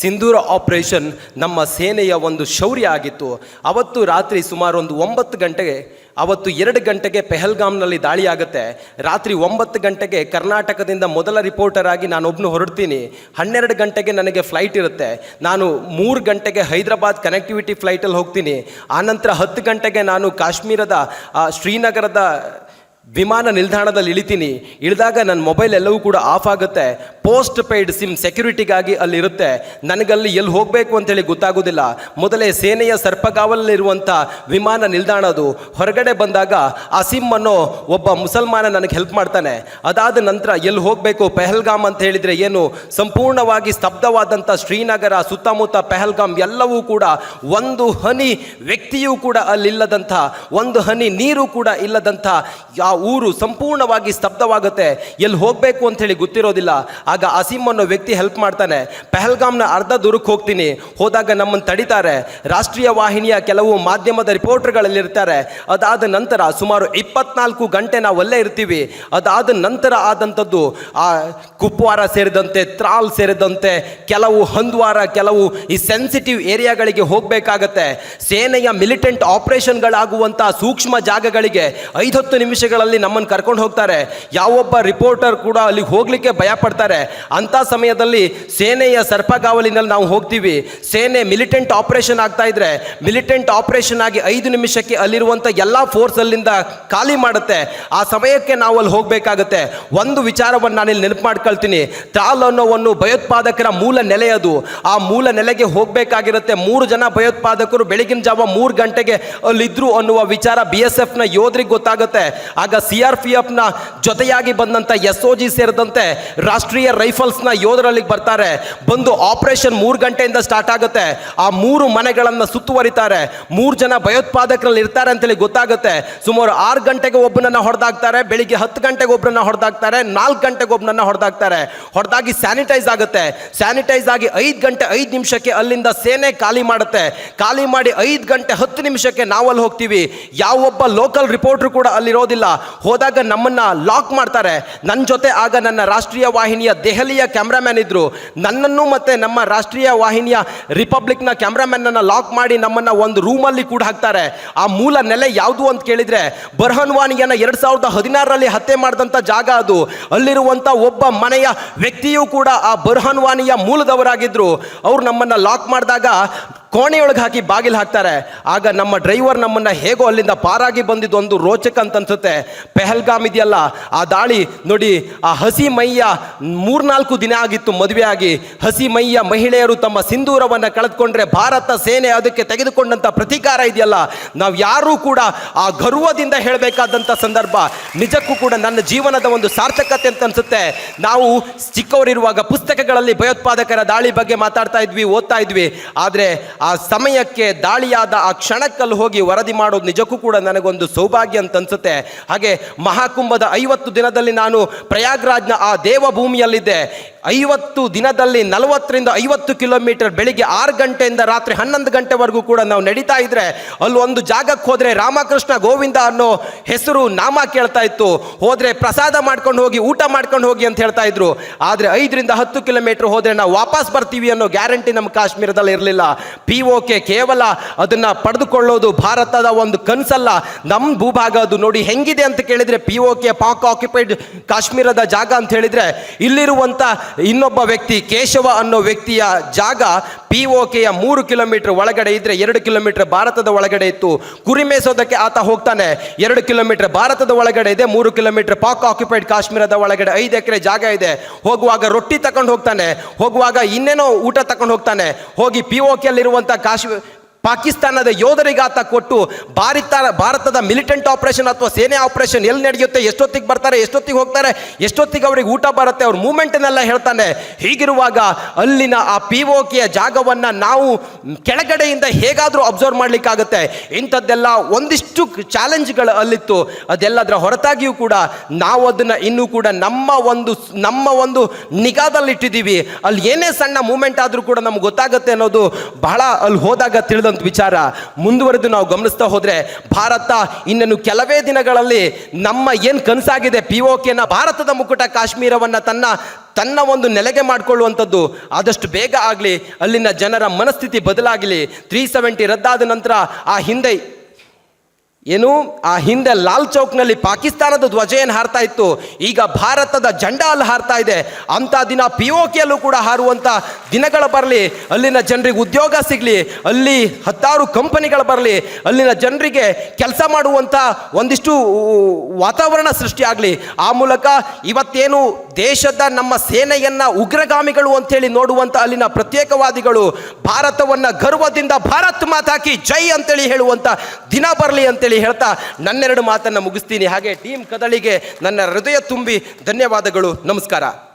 ಸಿಂಧೂರ operation ನಮ್ಮ ಸೇನೆಯ ಒಂದು ಶೌರ್ಯ ಆಗಿತ್ತು. ಅವತ್ತು ರಾತ್ರಿ ಸುಮಾರು ಒಂದು ಒಂಬತ್ತು ಗಂಟೆಗೆ, ಅವತ್ತು ಎರಡು ಗಂಟೆಗೆ ಪೆಹಲ್ಗಾಮ್ನಲ್ಲಿ ದಾಳಿ ಆಗುತ್ತೆ ರಾತ್ರಿ ಒಂಬತ್ತು ಗಂಟೆಗೆ ಕರ್ನಾಟಕದಿಂದ ಮೊದಲ ರಿಪೋರ್ಟರ್ ಆಗಿ ನಾನೊಬ್ಬನು ಹೊರಡ್ತೀನಿ. ಹನ್ನೆರಡು ಗಂಟೆಗೆ ನನಗೆ ಫ್ಲೈಟ್ ಇರುತ್ತೆ. ನಾನು ಮೂರು ಗಂಟೆಗೆ ಹೈದರಾಬಾದ್ ಕನೆಕ್ಟಿವಿಟಿ ಫ್ಲೈಟಲ್ಲಿ ಹೋಗ್ತೀನಿ. ಆನಂತರ ಹತ್ತು ಗಂಟೆಗೆ ನಾನು ಕಾಶ್ಮೀರದ ಶ್ರೀನಗರದ ವಿಮಾನ ನಿಲ್ದಾಣದಲ್ಲಿ ಇಳಿತೀನಿ. ಇಳಿದಾಗ ನನ್ನ ಮೊಬೈಲ್ ಎಲ್ಲವೂ ಕೂಡ ಆಫ್ ಆಗುತ್ತೆ. ಪೋಸ್ಟ್ ಪೇಯ್ಡ್ ಸಿಮ್ ಸೆಕ್ಯೂರಿಟಿಗಾಗಿ ಅಲ್ಲಿರುತ್ತೆ ನನಗಲ್ಲಿ ಎಲ್ಲಿ ಹೋಗಬೇಕು ಅಂತೇಳಿ ಗೊತ್ತಾಗೋದಿಲ್ಲ. ಮೊದಲೇ ಸೇನೆಯ ಸರ್ಪಗಾವಲಲ್ಲಿರುವಂಥ ವಿಮಾನ ನಿಲ್ದಾಣ ಅದು. ಹೊರಗಡೆ ಬಂದಾಗ ಆ ಸಿಮ್ ಅನ್ನೋ ಒಬ್ಬ ಮುಸಲ್ಮಾನ ನನಗೆ ಹೆಲ್ಪ್ ಮಾಡ್ತಾನೆ. ಅದಾದ ನಂತರ ಎಲ್ಲಿ ಹೋಗಬೇಕು, ಪೆಹಲ್ಗಾಮ್ ಅಂತ ಹೇಳಿದರೆ ಏನು? ಸಂಪೂರ್ಣವಾಗಿ ಸ್ತಬ್ಧವಾದಂಥ ಶ್ರೀನಗರ, ಸುತ್ತಮುತ್ತ ಪೆಹಲ್ಗಾಮ್ ಎಲ್ಲವೂ ಕೂಡ ಒಂದು ಹನಿ ವ್ಯಕ್ತಿಯೂ ಕೂಡ ಅಲ್ಲಿಲ್ಲದಂಥ ಒಂದು ಹನಿ ನೀರು ಕೂಡ ಇಲ್ಲದಂಥ ಆ ಊರು ಸಂಪೂರ್ಣವಾಗಿ ಸ್ತಬ್ಧವಾಗುತ್ತೆ. ಎಲ್ಲಿ ಹೋಗಬೇಕು ಅಂತ ಹೇಳಿ ಗೊತ್ತಿರೋದಿಲ್ಲ. ಆಗ ಅಸೀಮ್ ಅನ್ನೋ ವ್ಯಕ್ತಿ ಹೆಲ್ಪ್ ಮಾಡ್ತಾನೆ. ಪೆಹಲ್ಗಾಮ್ನ ಅರ್ಧ ದೂರಕ್ಕೆ ಹೋಗ್ತೀನಿ. ಹೋದಾಗ ನಮ್ಮನ್ನು ತಡಿತಾರೆ. ರಾಷ್ಟ್ರೀಯ ವಾಹಿನಿಯ ಕೆಲವು ಮಾಧ್ಯಮದ ರಿಪೋರ್ಟರ್ಗಳಲ್ಲಿರ್ತಾರೆ ಅದಾದ ನಂತರ ಸುಮಾರು ಇಪ್ಪತ್ನಾಲ್ಕು ಗಂಟೆ ನಾವು ಅಲ್ಲೇ ಇರ್ತೀವಿ. ಅದಾದ ನಂತರ ಆದಂಥದ್ದು, ಆ ಕುಪ್ವಾರ ಸೇರಿದಂತೆ, ತ್ರಾಲ್ ಸೇರಿದಂತೆ, ಕೆಲವು ಹಂದ್ವಾರ, ಕೆಲವು ಈ ಸೆನ್ಸಿಟಿವ್ ಏರಿಯಾಗಳಿಗೆ ಹೋಗಬೇಕಾಗತ್ತೆ. ಸೇನೆಯ ಮಿಲಿಟೆಂಟ್ ಆಪರೇಷನ್ಗಳಾಗುವಂಥ ಸೂಕ್ಷ್ಮ ಜಾಗಗಳಿಗೆ ಐದತ್ತು ನಿಮಿಷಗಳಲ್ಲಿ ನಮ್ಮನ್ನು ಕರ್ಕೊಂಡು ಹೋಗ್ತಾರೆ. ಯಾವೊಬ್ಬ ರಿಪೋರ್ಟರ್ ಕೂಡ ಅಲ್ಲಿಗೆ ಹೋಗಲಿಕ್ಕೆ ಭಯ ಪಡ್ತಾರೆ ಅಂಥ ಸಮಯದಲ್ಲಿ ಸೇನೆಯ ಸರ್ಪಗಾವಲಿನಲ್ಲಿ ನಾವು ಹೋಗ್ತೀವಿ. ಸೇನೆ ಮಿಲಿಟೆಂಟ್ ಆಪರೇಷನ್ ಆಗ್ತಾ ಇದ್ರೆ ಮಿಲಿಟೆಂಟ್ ಆಪರೇಷನ್ ಆಗಿ ಐದು ನಿಮಿಷಕ್ಕೆ ಅಲ್ಲಿರುವಂಥ ಎಲ್ಲ ಫೋರ್ಸ್ ಅಲ್ಲಿಂದ ಖಾಲಿ ಮಾಡುತ್ತೆ. ಆ ಸಮಯಕ್ಕೆ ನಾವು ಅಲ್ಲಿ ಹೋಗಬೇಕಾಗತ್ತೆ. ಒಂದು ವಿಚಾರವನ್ನು ನಾನಿಲ್ಲಿ ನೆನಪು ಮಾಡ್ಕೊಳ್ತೀನಿ. ತ್ರಾಲ್ ಅನ್ನೋ ಒಂದು ಭಯೋತ್ಪಾದಕರ ಮೂಲ ನೆಲೆಯದು ಆ ಮೂಲ ನೆಲೆಗೆ ಹೋಗಬೇಕಾಗಿರುತ್ತೆ. ಮೂರು ಜನ ಭಯೋತ್ಪಾದಕರು ಬೆಳಗಿನ ಜಾವ ಮೂರು ಗಂಟೆಗೆ ಅಲ್ಲಿದ್ರು ಅನ್ನುವ ವಿಚಾರ ಬಿ ಎಸ್ ಎಫ್ನ ಯೋಧರಿಗೆ ಗೊತ್ತಾಗುತ್ತೆ. ಆಗ ಸಿ ಆರ್ ಪಿ ಎಫ್ನ ಜೊತೆಯಾಗಿ ಬಂದಂಥ ಎಸ್ ಒ ಜಿ ಸೇರಿದಂತೆ ರಾಷ್ಟ್ರೀಯ ರೈಫಲ್ಸ್ನ ಯೋಧರಲ್ಲಿಗೆ ಬರ್ತಾರೆ. ಬಂದು ಆಪರೇಷನ್ ಮೂರು ಗಂಟೆಯಿಂದ ಸ್ಟಾರ್ಟ್ ಆಗುತ್ತೆ. ಆ ಮೂರು ಮನೆಗಳನ್ನು ಸುತ್ತುವರಿತಾರೆ. ಮೂರು ಜನ ಭಯೋತ್ಪಾದಕರಲ್ಲಿ ಇರ್ತಾರೆ ಅಂತೇಳಿ ಗೊತ್ತಾಗುತ್ತೆ. ಸುಮಾರು ಆರು ಗಂಟೆಗೆ ಒಬ್ಬನನ್ನ ಹೊಡೆದಾಕ್ತಾರೆ. ಬೆಳಿಗ್ಗೆ ಹತ್ತು ಗಂಟೆಗೆ ಒಬ್ಬರನ್ನ ಹೊಡೆದಾಗ್ತಾರೆ ನಾಲ್ಕು ಗಂಟೆಗೆ ಒಬ್ಬನನ್ನ ಹೊಡೆದಾಗ್ತಾರೆ ಹೊಡೆದಾಗಿ ಸ್ಯಾನಿಟೈಸ್ ಆಗುತ್ತೆ. ಸ್ಯಾನಿಟೈಸ್ ಆಗಿ ಐದು ಗಂಟೆ ಐದು ನಿಮಿಷಕ್ಕೆ ಅಲ್ಲಿಂದ ಸೇನೆ ಖಾಲಿ ಮಾಡುತ್ತೆ. ಖಾಲಿ ಮಾಡಿ ಐದು ಗಂಟೆ ಹತ್ತು ನಿಮಿಷಕ್ಕೆ ನಾವಲ್ಲಿ ಹೋಗ್ತೀವಿ. ಯಾವೊಬ್ಬ ಲೋಕಲ್ ರಿಪೋರ್ಟ್ರು ಕೂಡ ಅಲ್ಲಿರೋದಿಲ್ಲ. ಹೋದಾಗ ನಮ್ಮನ್ನ ಲಾಕ್ ಮಾಡ್ತಾರೆ. ನನ್ನ ಜೊತೆ ಆಗ ನನ್ನ ರಾಷ್ಟ್ರೀಯ ವಾಹಿನಿಯ ದೆಹಲಿಯ ಕ್ಯಾಮ್ರಾಮ್ಯಾನ್ ಇದ್ದರು ನನ್ನನ್ನು ಮತ್ತೆ ನಮ್ಮ ರಾಷ್ಟ್ರೀಯ ವಾಹಿನಿಯ ರಿಪಬ್ಲಿಕ್ನ ಕ್ಯಾಮ್ರಾಮ್ಯಾನನ್ನು ಲಾಕ್ ಮಾಡಿ ನಮ್ಮನ್ನ ಒಂದು ರೂಮಲ್ಲಿ ಕೂಡ ಹಾಕ್ತಾರೆ. ಆ ಮೂಲ ನೆಲೆ ಯಾವುದು ಅಂತ ಕೇಳಿದ್ರೆ ಬರ್ಹನ್ ವಾನಿಯನ್ನ ಎರಡ್ ಸಾವಿರದ ಹದಿನಾರರಲ್ಲಿ ಹತ್ಯೆ ಮಾಡಿದಂಥ ಜಾಗ ಅದು. ಅಲ್ಲಿರುವಂಥ ಒಬ್ಬ ಮನೆಯ ವ್ಯಕ್ತಿಯೂ ಕೂಡ ಆ ಬರ್ಹನ್ ವಾನಿಯ ಮೂಲದವರಾಗಿದ್ರು. ಅವ್ರು ನಮ್ಮನ್ನ ಲಾಕ್ ಮಾಡಿದಾಗ ಕೋಣೆಯೊಳಗೆ ಹಾಕಿ ಬಾಗಿಲು ಹಾಕ್ತಾರೆ. ಆಗ ನಮ್ಮ ಡ್ರೈವರ್ ನಮ್ಮನ್ನ ಹೇಗೋ ಅಲ್ಲಿಂದ ಪಾರಾಗಿ ಬಂದಿದ್ದು ಒಂದು ರೋಚಕ ಅಂತ ಅನ್ಸುತ್ತೆ. ಪೆಹಲ್ಗಾಮ್ ಇದೆಯಲ್ಲ, ಆ ದಾಳಿ ನೋಡಿ, ಆ ಹಸಿ ಮೈಯ ಮೂರ್ನಾಲ್ಕು ದಿನ ಆಗಿತ್ತು ಮದುವೆ ಆಗಿ. ಹಸಿ ಮೈಯ ಮಹಿಳೆಯರು ತಮ್ಮ ಸಿಂಧೂರವನ್ನು ಕಳೆದುಕೊಂಡ್ರೆ ಭಾರತ ಸೇನೆ ಅದಕ್ಕೆ ತೆಗೆದುಕೊಂಡಂಥ ಪ್ರತೀಕಾರ ಇದೆಯಲ್ಲ. ನಾವು ಯಾರೂ ಕೂಡ ಆ ಗರ್ವದಿಂದ ಹೇಳಬೇಕಾದಂಥ ಸಂದರ್ಭ ನಿಜಕ್ಕೂ ಕೂಡ ನನ್ನ ಜೀವನದ ಒಂದು ಸಾರ್ಥಕತೆ ಅಂತ ಅನ್ಸುತ್ತೆ. ನಾವು ಚಿಕ್ಕವರಿರುವಾಗ ಪುಸ್ತಕಗಳಲ್ಲಿ ಭಯೋತ್ಪಾದಕರ ದಾಳಿ ಬಗ್ಗೆ ಮಾತಾಡ್ತಾ ಇದ್ವಿ, ಓದ್ತಾ ಇದ್ವಿ. ಆದರೆ ಆ ಸಮಯಕ್ಕೆ ದಾಳಿಯಾದ ಆ ಕ್ಷಣಕ್ಕಲ್ಲಿ ಹೋಗಿ ವರದಿ ಮಾಡೋದು ನಿಜಕ್ಕೂ ಕೂಡ ನನಗೊಂದು ಸೌಭಾಗ್ಯ ಅಂತ ಅನ್ಸುತ್ತೆ. ಹಾಗೆ ಮಹಾಕುಂಭದ ಐವತ್ತು ದಿನದಲ್ಲಿ ನಾನು ಪ್ರಯಾಗ್ರಾಜ್ನ ಆ ದೇವಭೂಮಿಯಲ್ಲಿದ್ದೆ. ಐವತ್ತು ದಿನದಲ್ಲಿ ನಲವತ್ತರಿಂದ ಐವತ್ತು ಕಿಲೋಮೀಟರ್ ಬೆಳಿಗ್ಗೆ ಆರು ಗಂಟೆಯಿಂದ ರಾತ್ರಿ ಹನ್ನೊಂದು ಗಂಟೆವರೆಗೂ ಕೂಡ ನಾವು ನಡೀತಾ ಇದ್ರೆ ಅಲ್ಲಿ ಒಂದು ಜಾಗಕ್ಕೆ ಹೋದರೆ ರಾಮಕೃಷ್ಣ ಗೋವಿಂದ ಅನ್ನೋ ಹೆಸರು ನಾಮ ಕೇಳ್ತಾ ಇತ್ತು. ಹೋದರೆ ಪ್ರಸಾದ ಮಾಡ್ಕೊಂಡು ಹೋಗಿ, ಊಟ ಮಾಡ್ಕೊಂಡು ಹೋಗಿ ಅಂತ ಹೇಳ್ತಾ ಇದ್ರು. ಆದರೆ ಐದರಿಂದ ಹತ್ತು ಕಿಲೋಮೀಟರ್ ಹೋದರೆ ನಾವು ವಾಪಸ್ ಬರ್ತೀವಿ ಅನ್ನೋ ಗ್ಯಾರಂಟಿ ನಮ್ಮ ಕಾಶ್ಮೀರದಲ್ಲಿ ಇರಲಿಲ್ಲ. ಪಿ ಕೆ ಕೇವಲ ಅದನ್ನು ಪಡೆದುಕೊಳ್ಳೋದು ಭಾರತದ ಒಂದು ಕನಸಲ್ಲ. ನಮ್ಮ ಭೂಭಾಗ ಅದು ನೋಡಿ ಹೆಂಗಿದೆ ಅಂತ ಕೇಳಿದರೆ ಪಿ ಕೆ ಪಾಕ್ ಆಕ್ಯುಪೈಡ್ ಕಾಶ್ಮೀರದ ಜಾಗ ಅಂತ ಹೇಳಿದರೆ ಇಲ್ಲಿರುವಂತ ಇನ್ನೊಬ್ಬ ವ್ಯಕ್ತಿ ಕೇಶವ ಅನ್ನೋ ವ್ಯಕ್ತಿಯ ಜಾಗ ಪಿ ಕೆಯ ಮೂರು ಕಿಲೋಮೀಟರ್ ಒಳಗಡೆ ಇದ್ರೆ ಎರಡು ಕಿಲೋಮೀಟರ್ ಭಾರತದ ಒಳಗಡೆ ಇತ್ತು. ಕುರಿ ಮೇಸೋದಕ್ಕೆ ಆತ ಹೋಗ್ತಾನೆ. ಎರಡು ಕಿಲೋಮೀಟರ್ ಭಾರತದ ಒಳಗಡೆ ಇದೆ, ಮೂರು ಕಿಲೋಮೀಟರ್ ಪಾಕ್ ಆಕ್ಯುಪೈಡ್ ಕಾಶ್ಮೀರದ ಒಳಗಡೆ ಐದು ಎಕರೆ ಜಾಗ ಇದೆ. ಹೋಗುವಾಗ ರೊಟ್ಟಿ ತಕೊಂಡು ಹೋಗ್ತಾನೆ. ಹೋಗುವಾಗ ಇನ್ನೇನೋ ಊಟ ತಕೊಂಡು ಹೋಗ್ತಾನೆ. ಹೋಗಿ ಪಿ ಕೆಯಲ್ಲಿರುವಂಥ ಕಾಶ್ಮೀರ ಪಾಕಿಸ್ತಾನದ ಯೋಧರಿಗಾತ ಕೊಟ್ಟು ಭಾರತ, ಭಾರತದ ಮಿಲಿಟೆಂಟ್ ಆಪರೇಷನ್ ಅಥವಾ ಸೇನೆ ಆಪರೇಷನ್ ಎಲ್ಲಿ ನಡೆಯುತ್ತೆ, ಎಷ್ಟೊತ್ತಿಗೆ ಬರ್ತಾರೆ, ಎಷ್ಟೊತ್ತಿಗೆ ಹೋಗ್ತಾರೆ, ಎಷ್ಟೊತ್ತಿಗೆ ಅವರಿಗೆ ಊಟ ಬರುತ್ತೆ, ಅವ್ರ ಮೂಮೆಂಟ್ನೆಲ್ಲ ಹೇಳ್ತಾನೆ. ಹೀಗಿರುವಾಗ ಅಲ್ಲಿನ ಆ ಪಿ ಕೆಯ ಜಾಗವನ್ನು ನಾವು ಕೆಳಗಡೆಯಿಂದ ಹೇಗಾದರೂ ಅಬ್ಸರ್ವ್ ಮಾಡಲಿಕ್ಕಾಗುತ್ತೆ. ಇಂಥದ್ದೆಲ್ಲ ಒಂದಿಷ್ಟು ಚಾಲೆಂಜ್ಗಳು ಅಲ್ಲಿತ್ತು. ಅದೆಲ್ಲದರ ಹೊರತಾಗಿಯೂ ಕೂಡ ನಾವು ಅದನ್ನು ಇನ್ನೂ ಕೂಡ ನಮ್ಮ ಒಂದು ನಮ್ಮ ಒಂದು ನಿಗಾದಲ್ಲಿಟ್ಟಿದ್ದೀವಿ. ಅಲ್ಲಿ ಏನೇ ಸಣ್ಣ ಮೂಮೆಂಟ್ ಆದರೂ ಕೂಡ ನಮ್ಗೆ ಗೊತ್ತಾಗುತ್ತೆ ಅನ್ನೋದು ಬಹಳ ಅಲ್ಲಿ ಹೋದಾಗ ತಿಳಿದ ಹೇಳುವಂಥ ವಿಚಾರ ಮುಂದುವರೆದು ನಾವು ಗಮನಿಸ್ತಾ ಹೋದರೆ, ಭಾರತ ಇನ್ನನ್ನು ಕೆಲವೇ ದಿನಗಳಲ್ಲಿ ನಮ್ಮ ಏನು ಕನಸಾಗಿದೆ ಪಿ ಓ ಕೆನ ಭಾರತದ ಮುಕುಟ ಕಾಶ್ಮೀರವನ್ನು ತನ್ನ ತನ್ನ ಒಂದು ನೆಲೆಗೆ ಮಾಡಿಕೊಳ್ಳುವಂಥದ್ದು ಆದಷ್ಟು ಬೇಗ ಆಗಲಿ, ಅಲ್ಲಿನ ಜನರ ಮನಸ್ಥಿತಿ ಬದಲಾಗಲಿ ತ್ರೀ ಸೆವೆಂಟಿ ರದ್ದಾದ ನಂತರ ಆ ಹಿಂದೆ ಏನು? ಆ ಹಿಂದೆ ಲಾಲ್ ಚೌಕ್ನಲ್ಲಿ ಪಾಕಿಸ್ತಾನದ ಧ್ವಜ ಏನು ಹಾರ್ತಾ ಇತ್ತು? ಈಗ ಭಾರತದ ಜಂಡ ಅಲ್ಲಿ ಹಾರ್ತಾ ಇದೆ. ಅಂಥ ದಿನ ಪಿ ಒ ಕೆಯಲ್ಲೂ ಕೂಡ ಹಾರುವಂಥ ದಿನಗಳು ಬರಲಿ, ಅಲ್ಲಿನ ಜನರಿಗೆ ಉದ್ಯೋಗ ಸಿಗಲಿ, ಅಲ್ಲಿ ಹತ್ತಾರು ಕಂಪನಿಗಳು ಬರಲಿ, ಅಲ್ಲಿನ ಜನರಿಗೆ ಕೆಲಸ ಮಾಡುವಂಥ ಒಂದಿಷ್ಟು ವಾತಾವರಣ ಸೃಷ್ಟಿಯಾಗಲಿ ಆ ಮೂಲಕ ಇವತ್ತೇನು ದೇಶದ ನಮ್ಮ ಸೇನೆಯನ್ನ ಉಗ್ರಗಾಮಿಗಳು ಅಂತೇಳಿ ನೋಡುವಂಥ ಅಲ್ಲಿನ ಪ್ರತ್ಯೇಕವಾದಿಗಳು, ಭಾರತವನ್ನ ಗರ್ವದಿಂದ ಭಾರತ್ ಮಾತಾಕಿ ಜೈ ಅಂತೇಳಿ ಹೇಳುವಂಥ ದಿನ ಬರಲಿ ಅಂತೇಳಿ ಹೇಳ್ತಾ ನನ್ನೆರಡು ಮಾತನ್ನು ಮುಗಿಸ್ತೀನಿ. ಹಾಗೆ ಟೀಮ್ ಕದಳಿಗೆ ನನ್ನ ಹೃದಯ ತುಂಬಿ ಧನ್ಯವಾದಗಳು. ನಮಸ್ಕಾರ.